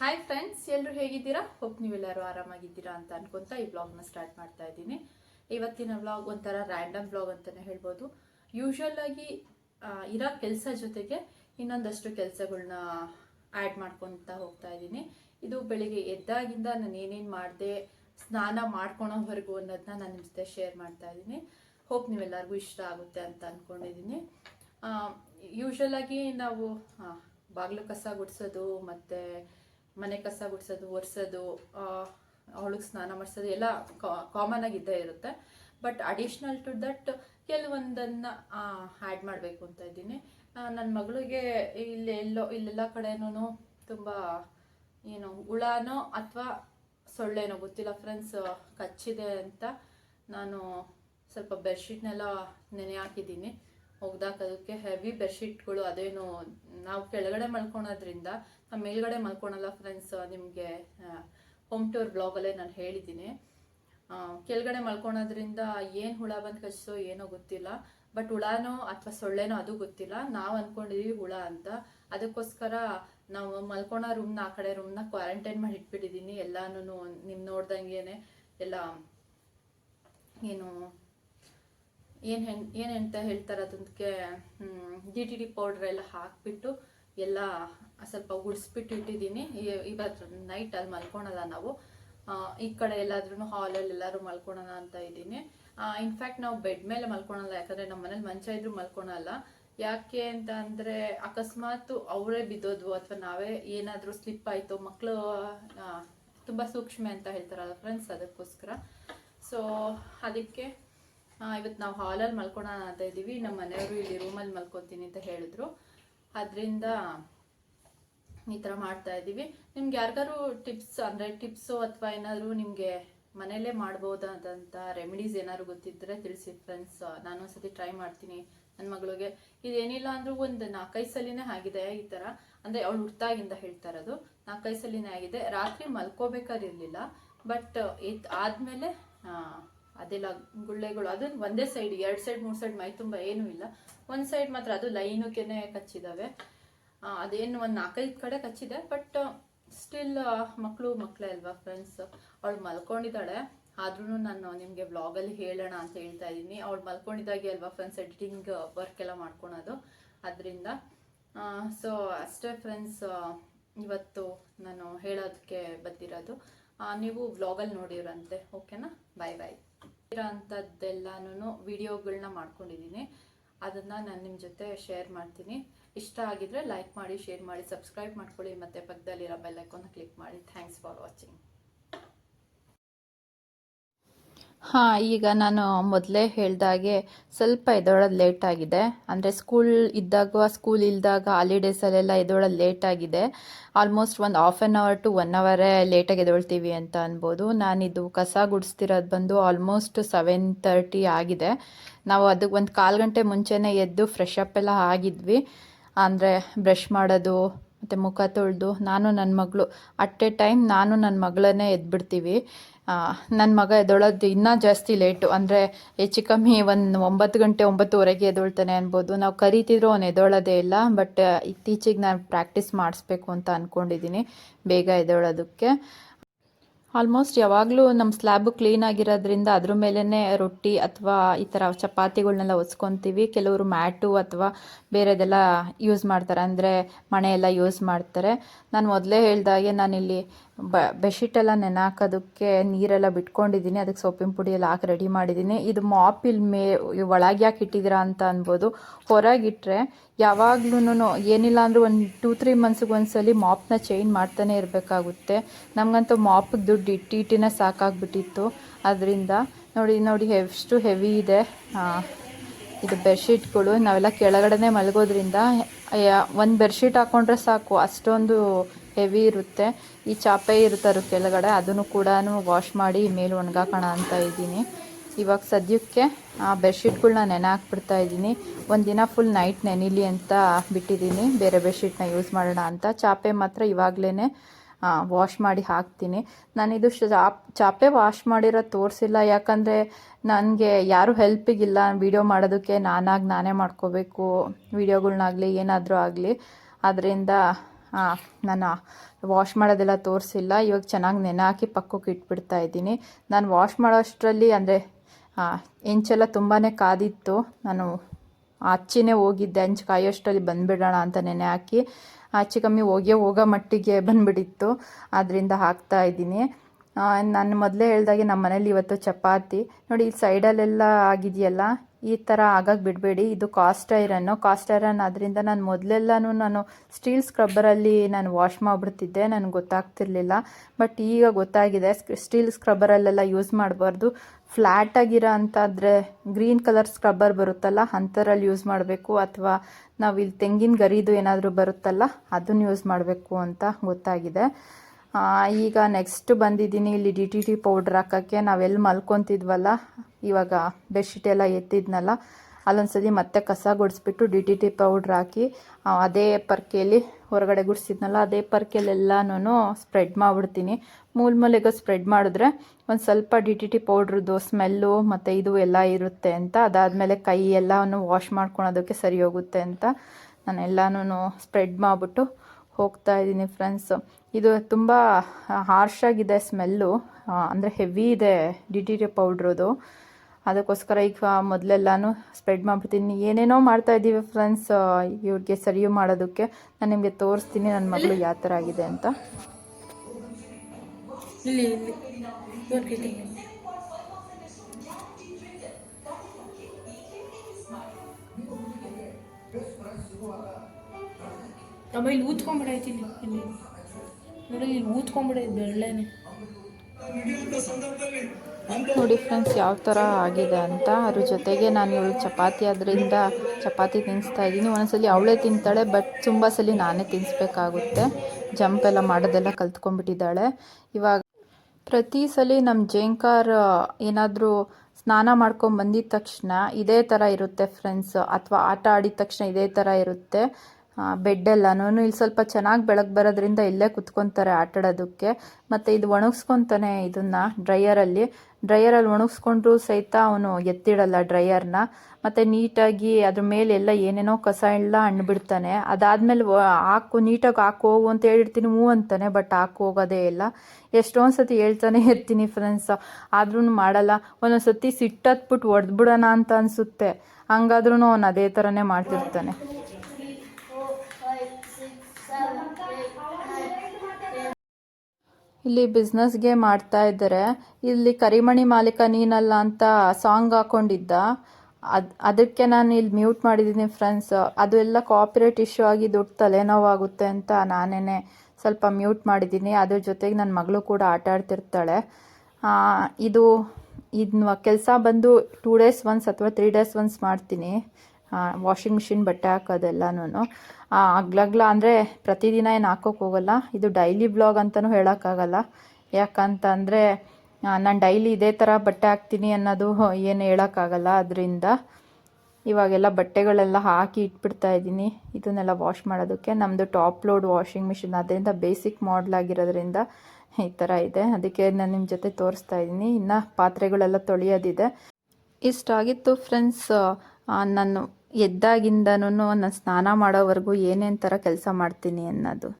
Hi friends ಎಲ್ಲರೂ ಹೇಗಿದ್ದೀರಾ? Hope ನೀವೆಲ್ಲರೂ ಆರಾಮಾಗಿದ್ದೀರಾ ಅಂತ ಅನ್ಕೊಂತ ಈ ವ್ಲಾಗ್ನ ಸ್ಟಾರ್ಟ್ ಮಾಡ್ತಾ ಇದ್ದೀನಿ. ಇವತ್ತಿನ ವ್ಲಾಗ್ ಒಂಥರ ರ್ಯಾಂಡಮ್ ಬ್ಲಾಗ್ ಅಂತಲೇ ಹೇಳ್ಬೋದು. ಯೂಶ್ವಲ್ ಆಗಿ ಇರೋ ಕೆಲಸ ಜೊತೆಗೆ ಇನ್ನೊಂದಷ್ಟು ಕೆಲಸಗಳನ್ನ ಆ್ಯಡ್ ಮಾಡ್ಕೊತಾ ಹೋಗ್ತಾ ಇದ್ದೀನಿ. ಇದು ಬೆಳಿಗ್ಗೆ ಎದ್ದಾಗಿಂದ ನಾನು ಏನೇನು ಮಾಡಿದೆ, ಸ್ನಾನ ಮಾಡ್ಕೊಳೋವರೆಗೂ ಅನ್ನೋದನ್ನ ನಾನು ನಿಮ್ಮ ಜೊತೆ ಶೇರ್ ಮಾಡ್ತಾ ಇದ್ದೀನಿ. ಹೋಪ್ ನೀವೆಲ್ಲರಿಗೂ ಇಷ್ಟ ಆಗುತ್ತೆ ಅಂತ ಅಂದ್ಕೊಂಡಿದ್ದೀನಿ ಯೂಶ್ವಲ್ ಆಗಿ ನಾವು ಬಾಗಿಲು ಕಸ ಗುಡಿಸೋದು, ಮತ್ತು ಮನೆ ಕಸ ಗುಡಿಸೋದು, ಒರೆಸೋದು ಅವಳಿಗೆ ಸ್ನಾನ ಮಾಡಿಸೋದು ಎಲ್ಲ ಕಾಮನ್ ಆಗಿ ಇದ್ದೇ ಇರುತ್ತೆ. ಬಟ್ ಅಡಿಷ್ನಲ್ ಟು ದಟ್ ಕೆಲವೊಂದನ್ನು ಆ್ಯಡ್ ಮಾಡಬೇಕು ಅಂತ ಇದ್ದೀನಿ. ನನ್ನ ಮಗಳಿಗೆ ಇಲ್ಲಿ ಎಲ್ಲೋ, ಇಲ್ಲೆಲ್ಲ ಕಡೆನೂ ತುಂಬ, ಏನು, ಹುಳನೋ ಅಥವಾ ಸೊಳ್ಳೆನೋ ಗೊತ್ತಿಲ್ಲ ಫ್ರೆಂಡ್ಸ್ ಕಚ್ಚಿದೆ ಅಂತ ನಾನು ಸ್ವಲ್ಪ ಬೆಡ್ಶೀಟ್ನೆಲ್ಲ ನೆನೆ ಹಾಕಿದ್ದೀನಿ. ಒಗ್ದಾಕೋದಕ್ಕೆ ಹೆವಿ ಬೆಡ್ಶೀಟ್ಗಳು ಅದೇನು ನಾವು ಕೆಳಗಡೆ ಮಲ್ಕೊಳೋದ್ರಿಂದ, ನಾವು ಮೇಲ್ಗಡೆ ಮಲ್ಕೊಳಲ್ಲ ಫ್ರೆಂಡ್ಸ್ ನಿಮಗೆ ಹೋಮ್ ಟೂರ್ ಬ್ಲಾಗಲ್ಲೇ ನಾನು ಹೇಳಿದ್ದೀನಿ. ಕೆಳಗಡೆ ಮಲ್ಕೊಳೋದ್ರಿಂದ ಏನು ಹುಳ ಬಂದು ಕಚ್ಚಿಸೋ ಏನೋ ಗೊತ್ತಿಲ್ಲ ಬಟ್ ಹುಳನೋ ಅಥವಾ ಸೊಳ್ಳೆನೋ ಅದು ಗೊತ್ತಿಲ್ಲ. ನಾವು ಅನ್ಕೊಂಡಿದೀವಿ ಹುಳ ಅಂತ. ಅದಕ್ಕೋಸ್ಕರ ನಾವು ಮಲ್ಕೊಳೋ ರೂಮ್ನ ಆ ಕಡೆ ರೂಮ್ನ ಕ್ವಾರಂಟೈನ್ ಮಾಡಿ ಇಟ್ಬಿಟ್ಟಿದ್ದೀನಿ ಎಲ್ಲಾನು ನಿಮ್ಮ ನೋಡ್ದಂಗೆ ಎಲ್ಲ, ಏನು ಏನು ಹೆಣ್, ಏನು ಅಂತ ಹೇಳ್ತಾರೆ ಅದಕ್ಕೆ ಡಿ ಟಿ ಡಿ ಪೌಡ್ರ್ ಎಲ್ಲ ಹಾಕಿಬಿಟ್ಟು ಎಲ್ಲ ಸ್ವಲ್ಪ ಉಡಿಸ್ಬಿಟ್ಟು ಇಟ್ಟಿದ್ದೀನಿ. ಇವತ್ತು ನೈಟ್ ಅಲ್ಲಿ ಮಲ್ಕೊಳಲ್ಲ ನಾವು. ಈ ಕಡೆ ಎಲ್ಲಾದ್ರೂ ಹಾಲಲ್ಲಿ ಎಲ್ಲರೂ ಮಲ್ಕೊಳೋಣ ಅಂತ ಇದ್ದೀನಿ. ಇನ್ಫ್ಯಾಕ್ಟ್ ನಾವು ಬೆಡ್ ಮೇಲೆ ಮಲ್ಕೊಳಲ್ಲ, ಯಾಕಂದ್ರೆ ನಮ್ಮ ಮನೇಲಿ ಮಂಚ ಇದ್ರು ಮಲ್ಕೊಳಲ್ಲ. ಯಾಕೆ ಅಂತ ಅಂದರೆ ಅಕಸ್ಮಾತ್ ಅವರೇ ಬಿದ್ದೋದ್ವು ಅಥವಾ ನಾವೇ ಏನಾದರೂ ಸ್ಲಿಪ್ ಆಯಿತು ಮಕ್ಕಳು ತುಂಬ ಸೂಕ್ಷ್ಮ ಅಂತ ಹೇಳ್ತಾರಲ್ಲ ಫ್ರೆಂಡ್ಸ್ ಅದಕ್ಕೋಸ್ಕರ. ಸೊ ಅದಕ್ಕೆ ಇವತ್ತು ನಾವು ಹಾಲಲ್ಲಿ ಮಲ್ಕೊಳ್ಳೋಣ ಅಂತ ಇದ್ದೀವಿ. ನಮ್ಮ ಮನೆಯವರು ಇಲ್ಲಿ ರೂಮಲ್ಲಿ ಮಲ್ಕೊತೀನಿ ಅಂತ ಹೇಳಿದ್ರು. ಅದರಿಂದ ಈ ಥರ ಮಾಡ್ತಾ ಇದ್ದೀವಿ. ನಿಮ್ಗೆ ಯಾರಿಗಾರು ಟಿಪ್ಸ್ ಅಂದರೆ ಟಿಪ್ಸು ಅಥವಾ ಏನಾದರೂ ನಿಮಗೆ ಮನೆಯಲ್ಲೇ ಮಾಡ್ಬೋದಾದಂಥ ರೆಮಿಡೀಸ್ ಏನಾದ್ರು ಗೊತ್ತಿದ್ದರೆ ತಿಳಿಸಿ ಫ್ರೆಂಡ್ಸ್ ನಾನು ಒಂದ್ಸತಿ ಟ್ರೈ ಮಾಡ್ತೀನಿ ನನ್ನ ಮಗಳಿಗೆ. ಇದೇನಿಲ್ಲ ಅಂದರೂ ಒಂದು ನಾಲ್ಕೈದು ಸಲಿನೇ ಆಗಿದೆ ಈ ಥರ ಅಂದರೆ ಅವಳು ಹುಟ್ಟಾಗಿಂದ ಹೇಳ್ತಾ ಇರೋದು. ನಾಲ್ಕೈದು ಸಲಿನೇ ಆಗಿದೆ. ರಾತ್ರಿ ಮಲ್ಕೋಬೇಕಾದಿರಲಿಲ್ಲ ಬಟ್ ಇದು ಆದಮೇಲೆ ಅದೆಲ್ಲ ಗುಳ್ಳೆಗಳು ಅದನ್ನ ಒಂದೇ ಸೈಡ್ ಎರಡು ಸೈಡ್ ಮೂರು ಸೈಡ್ ಮೈ ತುಂಬ ಏನೂ ಇಲ್ಲ. ಒಂದು ಸೈಡ್ ಮಾತ್ರ ಅದು ಲೈನುಗೆನೆ ಕಚ್ಚಿದಾವೆ. ಆ, ಅದೇನು ಒಂದು ನಾಲ್ಕೈದು ಕಡೆ ಕಚ್ಚಿದೆ ಬಟ್ ಸ್ಟಿಲ್ ಮಕ್ಕಳು ಮಕ್ಕಳೇ ಅಲ್ವಾ ಫ್ರೆಂಡ್ಸ್ ಅವಳು ಮಲ್ಕೊಂಡಿದ್ದಾಳೆ. ಆದ್ರೂ ನಾನು ನಿಮಗೆ ವ್ಲಾಗಲ್ಲಿ ಹೇಳೋಣ ಅಂತ ಹೇಳ್ತಾ ಇದ್ದೀನಿ. ಅವಳು ಮಲ್ಕೊಂಡಿದ್ದಾಗೆ ಅಲ್ವಾ ಫ್ರೆಂಡ್ಸ್ ಎಡಿಟಿಂಗ್ ವರ್ಕ್ ಎಲ್ಲ ಮಾಡ್ಕೊಳೋದು. ಅದರಿಂದ ಸೊ ಅಷ್ಟೇ ಫ್ರೆಂಡ್ಸ್ ಇವತ್ತು ನಾನು ಹೇಳೋದಕ್ಕೆ ಬಂದಿರೋದು. ನೀವು ವ್ಲಾಗಲ್ಲಿ ನೋಡಿರಂತೆ ಓಕೆನಾ ಬಾಯ್ ಬಾಯ್ ಇರೋಂಥದ್ದೆಲ್ಲನೂ ವಿಡಿಯೋಗಳನ್ನ ಮಾಡ್ಕೊಂಡಿದ್ದೀನಿ. ಅದನ್ನು ನಾನು ನಿಮ್ಮ ಜೊತೆ ಶೇರ್ ಮಾಡ್ತೀನಿ. ಇಷ್ಟ ಆಗಿದ್ರೆ ಲೈಕ್ ಮಾಡಿ ಶೇರ್ ಮಾಡಿ ಸಬ್ಸ್ಕ್ರೈಬ್ ಮಾಡ್ಕೊಳ್ಳಿ. ಮತ್ತು ಪಕ್ಕದಲ್ಲಿರೋ ಬೆಲ್ ಐಕಾನ್ನ ಕ್ಲಿಕ್ ಮಾಡಿ. ಥ್ಯಾಂಕ್ಸ್ ಫಾರ್ ವಾಚಿಂಗ್ ಹಾಂ, ಈಗ ನಾನು ಮೊದಲೇ ಹೇಳ್ದಾಗೆ ಸ್ವಲ್ಪ ಎದ್ದೋಳೋದು ಲೇಟ್ ಆಗಿದೆ. ಅಂದರೆ ಸ್ಕೂಲ್ ಇದ್ದಾಗ ಸ್ಕೂಲ್ ಇಲ್ದಾಗ ಹಾಲಿಡೇಸಲ್ಲೆಲ್ಲ ಎದ್ದೋಳೋದು ಲೇಟ್ ಆಗಿದೆ. ಆಲ್ಮೋಸ್ಟ್ ಒಂದು half an hour to one ಅವರೇ ಲೇಟಾಗಿ ಎದ್ದೊಳ್ತೀವಿ ಅಂತ ಅನ್ಬೋದು. ನಾನಿದು ಕಸ ಗುಡಿಸ್ತಿರೋದು ಬಂದು ಆಲ್ಮೋಸ್ಟ್ ಸೆವೆನ್ ತರ್ಟಿ ಆಗಿದೆ. ನಾವು ಅದಕ್ಕೆ ಒಂದು ಕಾಲು ಗಂಟೆ ಮುಂಚೆನೇ ಎದ್ದು ಫ್ರೆಶ್ ಅಪ್ ಎಲ್ಲ ಆಗಿದ್ವಿ. ಅಂದರೆ ಬ್ರಷ್ ಮಾಡೋದು ಮತ್ತು ಮುಖ ತೊಳೆದು, ನಾನು ನನ್ನ ಮಗಳು. ಅಟ್ ಎ ಟೈಮ್ ನಾನು ನನ್ನ ಮಗಳನ್ನೇ ಎದ್ಬಿಡ್ತೀವಿ. ನನ್ನ ಮಗ ಎದ್ದೊಳೋದು ಇನ್ನೂ ಜಾಸ್ತಿ ಲೇಟು. ಅಂದರೆ ಹೆಚ್ಚು ಕಮ್ಮಿ ಒಂದು ಒಂಬತ್ತು ಗಂಟೆ ಒಂಬತ್ತುವರೆಗೆ ಎದ್ದೊಳ್ತಾನೆ ಅನ್ಬೋದು. ನಾವು ಕರಿತಿದ್ರು ಅವನು ಎದ್ದೊಳೋದೇ ಇಲ್ಲ, ಬಟ್ ಇತ್ತೀಚೆಗೆ ನಾನು ಪ್ರಾಕ್ಟೀಸ್ ಮಾಡಿಸ್ಬೇಕು ಅಂತ ಅಂದ್ಕೊಂಡಿದ್ದೀನಿ ಬೇಗ ಎದ್ದೊಳೋದಕ್ಕೆ ಆಲ್ಮೋಸ್ಟ್ ಯಾವಾಗಲೂ ನಮ್ಮ ಸ್ಲ್ಯಾಬು ಕ್ಲೀನ್ ಆಗಿರೋದ್ರಿಂದ ಅದ್ರ ಮೇಲೇ ರೊಟ್ಟಿ ಅಥವಾ ಈ ಥರ ಚಪಾತಿಗಳನ್ನೆಲ್ಲ ಒಸ್ಕೊತೀವಿ ಕೆಲವರು ಮ್ಯಾಟು ಅಥವಾ ಬೇರೆದೆಲ್ಲ ಯೂಸ್ ಮಾಡ್ತಾರೆ. ಅಂದರೆ ಮಣೆಯೆಲ್ಲ ಯೂಸ್ ಮಾಡ್ತಾರೆ. ನಾನು ಮೊದಲೇ ಹೇಳ್ದಾಗೆ ನಾನಿಲ್ಲಿ ಬ ಬೆಡ್ಶೀಟೆಲ್ಲ ನೆನಾಕೋದಕ್ಕೆ ನೀರೆಲ್ಲ ಬಿಟ್ಕೊಂಡಿದ್ದೀನಿ ಅದಕ್ಕೆ ಸೊಪ್ಪಿನ ಪುಡಿ ಎಲ್ಲ ಹಾಕಿ ರೆಡಿ ಮಾಡಿದ್ದೀನಿ ಇದು ಮಾಪ್ ಇಲ್ಲಿ ಮೇ, ಒಳಗೆ ಯಾಕೆ ಇಟ್ಟಿದ್ದೀರಾ ಅಂತ ಅನ್ಬೋದು. ಹೊರಗಿಟ್ರೆ ಯಾವಾಗ್ಲೂ ಏನಿಲ್ಲ ಅಂದರೂ ಒಂದು ಟೂ ತ್ರೀ ಮಂತ್ಸ್ಗೆ ಒಂದ್ಸಲಿ ಮಾಪ್ನ ಚೇಂಜ್ ಮಾಡ್ತಾನೆ ಇರಬೇಕಾಗುತ್ತೆ. ನಮಗಂತೂ ಮಾಪ್ ದುಡ್ಡು ಇಟ್ಟು ಇಟ್ಟಿಟ್ಟಿನ ಸಾಕಾಗ್ಬಿಟ್ಟಿತ್ತು. ಅದರಿಂದ ನೋಡಿ ನೋಡಿ ಎಷ್ಟು ಹೆವಿ ಇದೆ. ಇದು ಬೆಡ್ಶೀಟ್ಗಳು ನಾವೆಲ್ಲ ಕೆಳಗಡೆನೇ ಮಲಗೋದ್ರಿಂದ ಒಂದು ಬೆಡ್ಶೀಟ್ ಹಾಕ್ಕೊಂಡ್ರೆ ಸಾಕು. ಅಷ್ಟೊಂದು ಹೆವಿ ಇರುತ್ತೆ. ಈ ಚಾಪೆ ಇರುತ್ತಾರೆ ಕೆಳಗಡೆ. ಅದನ್ನು ಕೂಡ ವಾಶ್ ಮಾಡಿ ಮೇಲೆ ಒಣಗಾಕೋಣ ಅಂತ ಇದ್ದೀನಿ. ಇವಾಗ ಸದ್ಯಕ್ಕೆ ಆ ಬೆಡ್ಶೀಟ್ಗಳ್ನ ನೆನೆ ಹಾಕ್ಬಿಡ್ತಾ ಇದ್ದೀನಿ ಒಂದಿನ ಫುಲ್ ನೈಟ್ ನೆನಿಲಿ ಅಂತ ಬಿಟ್ಟಿದ್ದೀನಿ. ಬೇರೆ ಬೆಡ್ಶೀಟ್ನ ಯೂಸ್ ಮಾಡೋಣ ಅಂತ. ಚಾಪೆ ಮಾತ್ರ ಇವಾಗಲೇ ವಾಶ್ ಮಾಡಿ ಹಾಕ್ತೀನಿ. ನಾನಿದು ಶಾಪ್ ಚಾಪೆ ವಾಶ್ ಮಾಡಿರೋ ತೋರಿಸಿಲ್ಲ. ಯಾಕಂದರೆ ನನಗೆ ಯಾರೂ ಹೆಲ್ಪಿಗಿಲ್ಲ ವಿಡಿಯೋ ಮಾಡೋದಕ್ಕೆ ನಾನಾಗಿ ನಾನೇ ಮಾಡ್ಕೋಬೇಕು. ವಿಡಿಯೋಗಳ್ನಾಗಲಿ ಏನಾದರೂ ಆಗಲಿ. ಅದರಿಂದ ನಾನು ವಾಶ್ ಮಾಡೋದೆಲ್ಲ ತೋರಿಸಿಲ್ಲ. ಇವಾಗ ಚೆನ್ನಾಗಿ ನೆನೆ ಹಾಕಿ ಪಕ್ಕಕ್ಕೆ ಇಟ್ಬಿಡ್ತಾ ಇದ್ದೀನಿ. ನಾನು ವಾಶ್ ಮಾಡೋ ಅಷ್ಟರಲ್ಲಿ ಅಂದರೆ ಹೆಂಚೆಲ್ಲ ತುಂಬಾ ಕಾದಿತ್ತು. ನಾನು ಹಚ್ಚಿನೇ ಹೋಗಿದ್ದೆ ಹಂಚು ಕಾಯೋಷ್ಟಲ್ಲಿ ಬಂದುಬಿಡೋಣ ಅಂತ ನೆನೆ ಹಾಕಿ ಆಚೆ ಕಮ್ಮಿ ಹೋಗೇ ಹೋಗೋ ಮಟ್ಟಿಗೆ ಬಂದುಬಿಟ್ಟಿತ್ತು. ಅದರಿಂದ ಹಾಕ್ತಾ ಇದ್ದೀನಿ. ನಾನು ಮೊದಲೇ ಹೇಳ್ದಾಗೆ ನಮ್ಮ ಮನೇಲಿ ಇವತ್ತು ಚಪಾತಿ. ನೋಡಿ, ಈ ಸೈಡಲ್ಲೆಲ್ಲ ಆಗಿದೆಯಲ್ಲ ಈ ಥರ ಆಗಕ್ಕೆ ಬಿಡಬೇಡಿ. ಇದು ಕಾಸ್ಟ್ ಐರನ್ನು ಕಾಸ್ಟ್ ಐರನ್ ಅದರಿಂದ ನಾನು ಮೊದಲೆಲ್ಲನೂ ನಾನು ಸ್ಟೀಲ್ ಸ್ಕ್ರಬ್ಬರಲ್ಲಿ ನಾನು ವಾಶ್ ಮಾಡಿಬಿಡ್ತಿದ್ದೆ. ನನಗೆ ಗೊತ್ತಾಗ್ತಿರ್ಲಿಲ್ಲ. ಬಟ್ ಈಗ ಗೊತ್ತಾಗಿದೆ. ಸ್ಟೀಲ್ ಸ್ಕ್ರಬ್ಬರಲ್ಲೆಲ್ಲ ಯೂಸ್ ಮಾಡಬಾರ್ದು. ಫ್ಲ್ಯಾಟಾಗಿರೋ ಅಂತಾದರೆ ಗ್ರೀನ್ ಕಲರ್ ಸ್ಕ್ರಬ್ಬರ್ ಬರುತ್ತಲ್ಲ ಅಂಥರಲ್ಲಿ ಯೂಸ್ ಮಾಡಬೇಕು. ಅಥವಾ ನಾವು ಇಲ್ಲಿ ತೆಂಗಿನ ಗರಿದು ಏನಾದರೂ ಬರುತ್ತಲ್ಲ ಅದನ್ನು ಯೂಸ್ ಮಾಡಬೇಕು ಅಂತ ಗೊತ್ತಾಗಿದೆ. ಈಗ ನೆಕ್ಸ್ಟ್ ಬಂದಿದ್ದೀನಿ ಇಲ್ಲಿ ಡಿ ಟಿ ಟಿ ಪೌಡ್ರ್ ಹಾಕೋಕ್ಕೆ. ನಾವೆಲ್ಲಿ ಮಲ್ಕೊತಿದ್ವಲ್ಲ, ಇವಾಗ ಬೆಡ್ಶೀಟ್ ಎಲ್ಲ ಎತ್ತಿದ್ನಲ್ಲ, ಅಲ್ಲೊಂದ್ಸತಿ ಮತ್ತೆ ಕಸ ಗುಡಿಸ್ಬಿಟ್ಟು ಡಿ ಟಿ ಟಿ ಪೌಡ್ರ್ ಹಾಕಿ ಅದೇ ಪರ್ಕೆಯಲ್ಲಿ ಹೊರಗಡೆ ಗುಡಿಸಿದ್ನಲ್ಲ, ಅದೇ ಪರ್ಕೆಯಲ್ಲೆಲ್ಲನೂ ಸ್ಪ್ರೆಡ್ ಮಾಡಿಬಿಡ್ತೀನಿ. ಮೂಲ ಮೂಲೆಗೆ ಸ್ಪ್ರೆಡ್ ಮಾಡಿದ್ರೆ ಒಂದು ಸ್ವಲ್ಪ ಡಿ ಟಿ ಟಿ ಪೌಡ್ರದ್ದು ಸ್ಮೆಲ್ಲು ಮತ್ತು ಇದು ಎಲ್ಲ ಇರುತ್ತೆ ಅಂತ, ಅದಾದಮೇಲೆ ಕೈ ಎಲ್ಲನೂ ವಾಶ್ ಮಾಡ್ಕೊಳೋದಕ್ಕೆ ಸರಿ ಹೋಗುತ್ತೆ ಅಂತ ನಾನು ಎಲ್ಲನೂ ಸ್ಪ್ರೆಡ್ ಮಾಡಿಬಿಟ್ಟು ಹೋಗ್ತಾ ಇದ್ದೀನಿ ಫ್ರೆಂಡ್ಸ್. ಇದು ತುಂಬ ಹಾರ್ಶ್ ಆಗಿದೆ ಸ್ಮೆಲ್ಲು ಅಂದರೆ ಹೆವಿ ಇದೆ ಡಿ ಟಿ ಟಿ ಪೌಡ್ರದು ಅದಕ್ಕೋಸ್ಕರ ಈಗ ಮೊದಲೆಲ್ಲಾನು ಸ್ಪ್ರೆಡ್ ಮಾಡ್ಬಿಡ್ತೀನಿ. ಏನೇನೋ ಮಾಡ್ತಾ ಇದ್ದೀವಿ ಫ್ರೆಂಡ್ಸ್ ಇವ್ರಿಗೆ ಸರಿ ಮಾಡೋದಕ್ಕೆ. ನಾನು ನಿಮಗೆ ತೋರಿಸ್ತೀನಿ ನನ್ನ ಮಗಳು ಯಾವ ಥರ ಆಗಿದೆ ಅಂತ. ಇಲ್ಲಿ ಇಲ್ಲಿ ಇಲ್ಲಿ ಇಲ್ಲಿ. ನೋಡಿ, ಇಲ್ಲಿ ಊದ್ಕೊಂಡ್ಬಿಡೈತಿ ಬೆಳ್ಳೆನೆ. ನೋಡಿ ಫ್ರೆಂಡ್ಸ್ ಯಾವ ಥರ ಆಗಿದೆ ಅಂತ. ಅದ್ರ ಜೊತೆಗೆ ನಾನು ಇವಳು ಚಪಾತಿ ಅದರಿಂದ ಚಪಾತಿ ತಿನ್ನಿಸ್ತಾ ಇದ್ದೀನಿ. ಒಂದೊಂದ್ಸಲಿ ಅವಳೇ ತಿಂತಾಳೆ ಬಟ್ ತುಂಬ ಸಲ ನಾನೇ ತಿನ್ನಿಸ್ಬೇಕಾಗುತ್ತೆ. ಜಂಪ್ ಎಲ್ಲ ಮಾಡೋದೆಲ್ಲ ಕಲ್ತ್ಕೊಂಡ್ಬಿಟ್ಟಿದ್ದಾಳೆ. ಇವಾಗ ಪ್ರತಿ ಸಲ ನಮ್ಮ ಜೇಂಕಾರ್ ಏನಾದರೂ ಸ್ನಾನ ಮಾಡ್ಕೊಂಡು ಬಂದಿದ ತಕ್ಷಣ ಇದೇ ಥರ ಇರುತ್ತೆ ಫ್ರೆಂಡ್ಸ್ ಅಥವಾ ಆಟ ಆಡಿದ ತಕ್ಷಣ ಇದೇ ಥರ ಇರುತ್ತೆ. ಬೆಡ್ ಎಲ್ಲನೂ ಇಲ್ಲಿ ಸ್ವಲ್ಪ ಚೆನ್ನಾಗಿ ಬೆಳಕು ಬರೋದ್ರಿಂದ ಇಲ್ಲೇ ಕುತ್ಕೊತಾರೆ ಆಟಾಡೋದಕ್ಕೆ. ಮತ್ತು ಇದು ಒಣಗಿಸ್ಕೊತಾನೆ ಇದನ್ನು ಡ್ರೈಯರಲ್ಲಿ. ಡ್ರೈಯರಲ್ಲಿ ಒಣಗಿಸ್ಕೊಂಡ್ರು ಸಹಿತ ಅವನು ಎತ್ತಿಡಲ್ಲ ಡ್ರೈಯರ್ನ. ಮತ್ತು ನೀಟಾಗಿ ಅದ್ರ ಮೇಲೆ ಎಲ್ಲ ಏನೇನೋ ಕಸ ಎಲ್ಲ ಹಣ್ಣು ಅದಾದಮೇಲೆ ಹಾಕು, ನೀಟಾಗಿ ಹಾಕು, ಹೋಗು ಅಂತ ಹೇಳಿರ್ತೀನಿ ಹ್ಞೂ ಅಂತಾನೆ, ಬಟ್ ಹಾಕು ಹೋಗೋದೇ ಇಲ್ಲ. ಎಷ್ಟೊಂದು ಸತಿ ಹೇಳ್ತಾನೆ ಇರ್ತೀನಿ ಫ್ರೆಂಡ್ಸ್. ಆದ್ರೂ ಮಾಡಲ್ಲ. ಒಂದೊಂದು ಸತಿ ಸಿಟ್ಟತ್ಬಿಟ್ಟು ಹೊಡೆದ್ಬಿಡೋಣ ಅಂತ ಅನಿಸುತ್ತೆ. ಹಂಗಾದ್ರೂ ಅವನು ಅದೇ ಥರನೇ ಮಾಡ್ತಿರ್ತಾನೆ. ಇಲ್ಲಿ ಬಿಸ್ನೆಸ್ಗೆ ಮಾಡ್ತಾ ಇದ್ದಾರೆ. ಇಲ್ಲಿ ಕರಿಮಣಿ ಮಾಲೀಕ ನೀನಲ್ಲ ಅಂತ ಸಾಂಗ್ ಹಾಕೊಂಡಿದ್ದ. ಅದ್, ಅದಕ್ಕೆ ನಾನು ಇಲ್ಲಿ ಮ್ಯೂಟ್ ಮಾಡಿದ್ದೀನಿ ಫ್ರೆಂಡ್ಸ್ ಅದು ಎಲ್ಲ ಕಾಪಿರೈಟ್ ಇಶ್ಯೂ ಆಗಿ ದುಡ್ಡು ತಲೆನೋವಾಗುತ್ತೆ ಅಂತ ನಾನೇ ಸ್ವಲ್ಪ ಮ್ಯೂಟ್ ಮಾಡಿದ್ದೀನಿ. ಅದ್ರ ಜೊತೆಗೆ ನನ್ನ ಮಗಳು ಕೂಡ ಆಟ ಆಡ್ತಿರ್ತಾಳೆ. ಇದು ಇದನ್ನ ಕೆಲಸ ಬಂದು ಟೂ ಡೇಸ್ ಒನ್ಸ್ ಅಥವಾ ತ್ರೀ ಡೇಸ್ ಒನ್ಸ್ ಮಾಡ್ತೀನಿ. ವಾಷಿಂಗ್ ಮಿಷಿನ್ ಬಟ್ಟೆ ಹಾಕೋದೆಲ್ಲನೂ ಅಗ್ಲಗ್ಲ ಅಂದರೆ ಪ್ರತಿದಿನ ಏನು ಹಾಕೋಕೆ ಹೋಗಲ್ಲ. ಇದು ಡೈಲಿ ಬ್ಲಾಗ್ ಅಂತಲೂ ಹೇಳೋಕ್ಕಾಗಲ್ಲ. ಯಾಕಂತಂದರೆ ನಾನು ಡೈಲಿ ಇದೇ ಥರ ಬಟ್ಟೆ ಹಾಕ್ತೀನಿ ಅನ್ನೋದು ಏನು ಹೇಳೋಕ್ಕಾಗಲ್ಲ ಅದರಿಂದ. ಇವಾಗೆಲ್ಲ ಬಟ್ಟೆಗಳೆಲ್ಲ ಹಾಕಿ ಇಟ್ಬಿಡ್ತಾ ಇದ್ದೀನಿ. ಇದನ್ನೆಲ್ಲ ವಾಶ್ ಮಾಡೋದಕ್ಕೆ. ನಮ್ಮದು ಟಾಪ್ ಲೋಡ್ ವಾಷಿಂಗ್ ಮಿಷಿನ್ ಅದರಿಂದ ಬೇಸಿಕ್ ಮಾಡಲ್ ಆಗಿರೋದ್ರಿಂದ ಈ ಥರ ಇದೆ. ಅದಕ್ಕೆ ನಾನು ನಿಮ್ಮ ಜೊತೆ ತೋರಿಸ್ತಾ ಇದ್ದೀನಿ. ಇನ್ನು ಪಾತ್ರೆಗಳೆಲ್ಲ ತೊಳೆಯೋದಿದೆ. ಇಷ್ಟಾಗಿತ್ತು ಫ್ರೆಂಡ್ಸ್ ನಾನು ಎದ್ದಾಗಿಂದನೂ ನಾನು ಸ್ನಾನ ಮಾಡೋವರೆಗೂ ಏನೇನು ಥರ ಕೆಲಸ ಮಾಡ್ತೀನಿ ಅನ್ನೋದು.